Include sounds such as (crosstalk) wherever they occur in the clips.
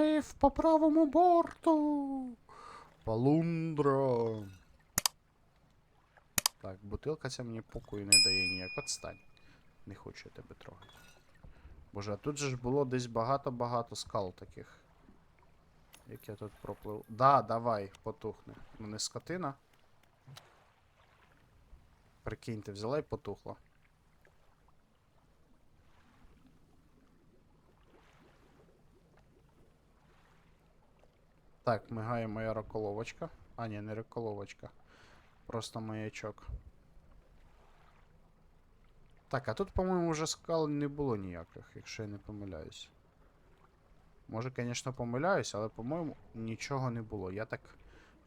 Риф по правому борту. Полундра. Так, бутилка ця мені покою не дає ніяк. Отстань. Не хочу я тебе трогати. Боже, а тут же ж було десь багато-багато скал таких. Як я тут проплив. Да, давай, потухне. Ну не скотина. Прикиньте, взяла і потухла. Так, мигає моя роколовочка. А, ні, не роколовочка. Просто маячок. Так, а тут, по-моєму, вже скал не було ніяких, якщо я не помиляюсь. Може, звісно, помиляюсь, але, по-моєму, нічого не було. Я так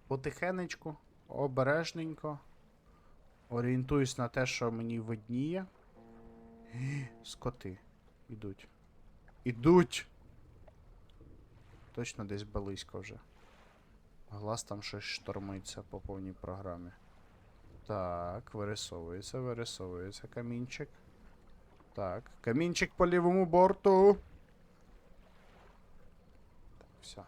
потихенечку, обережненько орієнтуюсь на те, що мені видніє. (gasps) Скоти. Ідуть. Ідуть! Точно десь близько вже. Глаз там щось штормиться по повній програмі. Так, вирисовується, вирисовується камінчик. Так, камінчик по лівому борту. Так, все.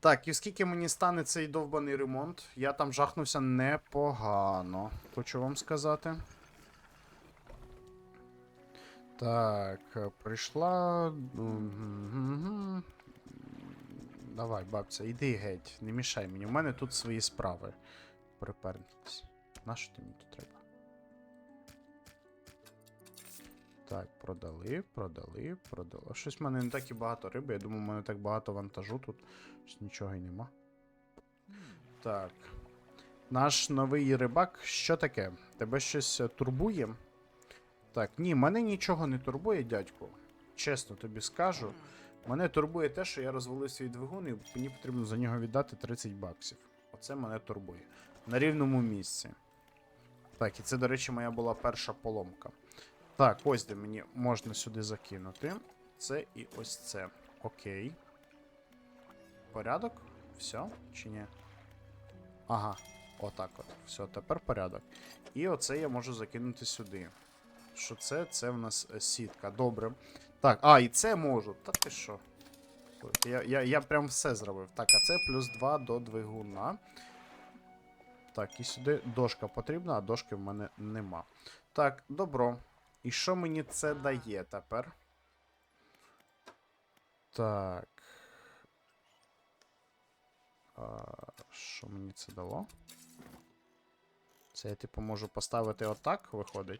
Так, і скільки мені стане цей довбаний ремонт? Я там жахнувся непогано. Хочу вам сказати. Так, прийшла. Давай, бабця, іди геть, не мішай мені. У мене тут свої справи. Припертись. Нащо ти мені тут треба? Так, продали, продали, продали. Щось в мене не так і багато риби. Я думаю, в мене так багато вантажу тут. Щось нічого й нема. Так. Наш новий рибак, що таке? Тебе щось е, турбує? Так, ні, мене нічого не турбує, дядьку. Чесно тобі скажу. Мене турбує те, що я розвалив свій двигун і мені потрібно за нього віддати 30 баксів. Оце мене турбує. На рівному місці. Так, і це, до речі, моя була перша поломка. Так, ось де мені можна сюди закинути. Це і ось це. Окей. Порядок? Все? Чи ні? Ага, отак от. Все, тепер порядок. І оце я можу закинути сюди. Що це? Це в нас е, сітка. Добре. Так, а, і це можу. Та ти що? Я, я, я прям все зробив. Так, а це плюс 2 до двигуна. Так, і сюди дошка потрібна, а дошки в мене нема. Так, добро. І що мені це дає тепер? Так. А, що мені це дало? Це я, типу, можу поставити отак, виходить.